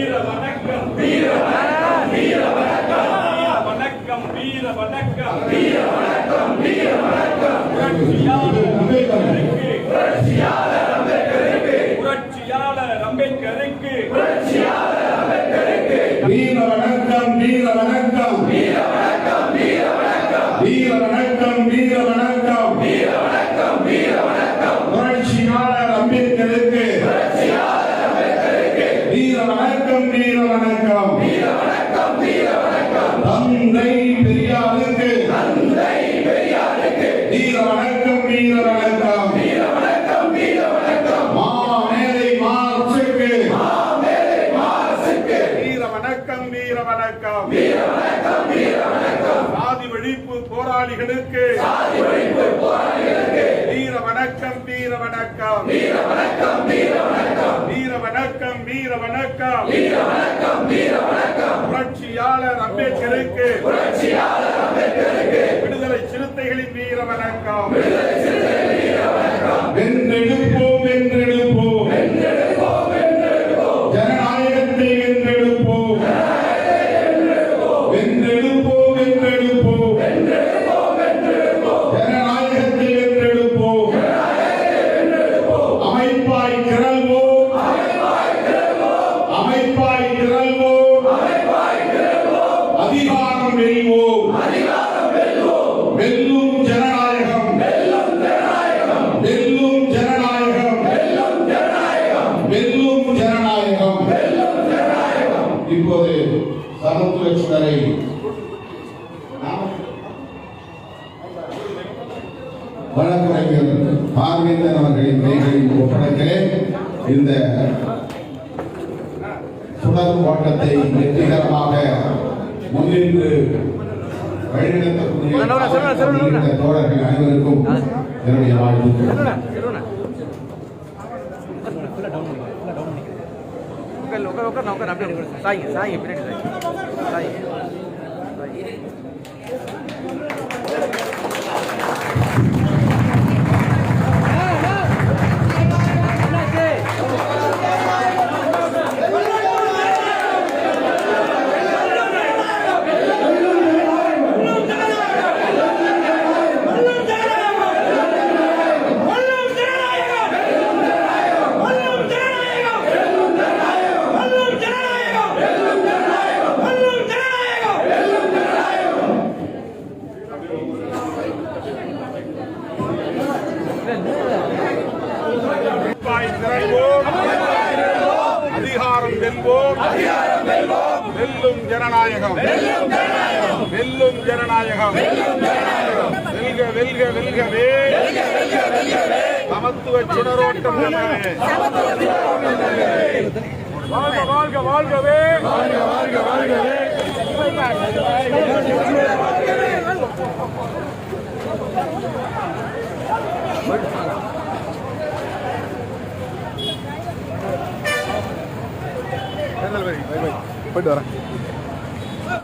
வீர வணக்கம் வீர வணக்கம் வீர வணக்கம் வீர வணக்கம் வீர வணக்கம் வீர வணக்கம் வீர வணக்கம் வீர வணக்கம் வீர வணக்கம் வீர வணக்கம் வீர வணக்கம் வீர வணக்கம் வீர வணக்கம் வீர வணக்கம் வீர வணக்கம் வீர வணக்கம் மாமேதை மார்க்சுக்கு வீர வணக்கம் வீர வணக்கம் வீர வணக்கம் வீர வணக்கம் சாதி ஒழிப்பு போராளிகளுக்கு. சாதி ஒழிப்பு போராளிகளுக்கு. வீர வணக்கம் வீர வணக்கம் வீர வணக்கம் வீர வணக்கம் வீர வணக்கம் வீர வணக்கம் வீர வணக்கம் வீர வணக்கம் புரட்சியாளர் அம்பேத்கருக்கு. புரட்சியாளர் வீர வணக்கம். வென்றெடுப்போம் வென்றெடுப்போம் ஜனநாயகத்தை வென்றெடுப்போம் வென்றெடுப்போம் வென்றெடுப்போம் ஜனநாயகத்தை வென்றெடுப்போம் அமைப்பாய் அமைப்பாய் அதிகாரம் வெல்வோம். வெல்லும் ஜன சமத்துவ சுடரை வழக்கறிஞர் பார்வேந்தன் அவர்களின் கைகளில் ஒப்படைக்கிறேன். இந்த சுடர் ஓட்டத்தை வெற்றிகரமாக முன்னின்று வழிநடத்தக்கூடிய தோழர்கள் அனைவருக்கும் என்னுடைய வாழ்த்துக்கள். உட்கார் உட்கார் உட்கார் நான் உட்கார் அப்படியே சாய்ங்க சாய்ங்க பின்னாடி சாய்ங்க. ভাই திரள்வோம் அதிகாரம் வெல்வோம். வெல்லும் ஜனநாயகம். வெல்லும் ஜனநாயகம். வெல்க வெல்க வெல்கவே. சமத்துவ சுடரோட்டம். வாழ்க வாழ்க வாழ்கவே. வாழ்க வாழ்க வாழ்கவே. போயிட்டு வரேன்.